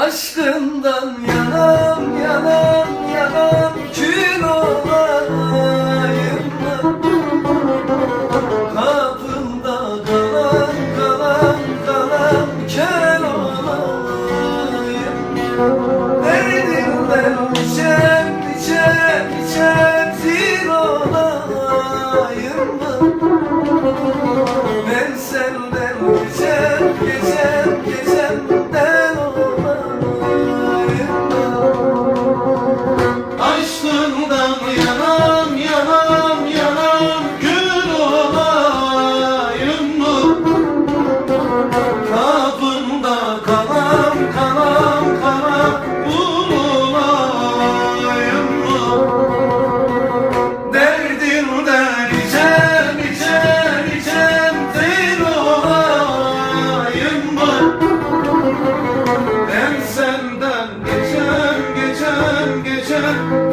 Aşkından yanam yanam yanam. Kül olayım? Kapında kalan kalan kalan Kel olayım. Derdinden içem içem içem Zil olayım Amen.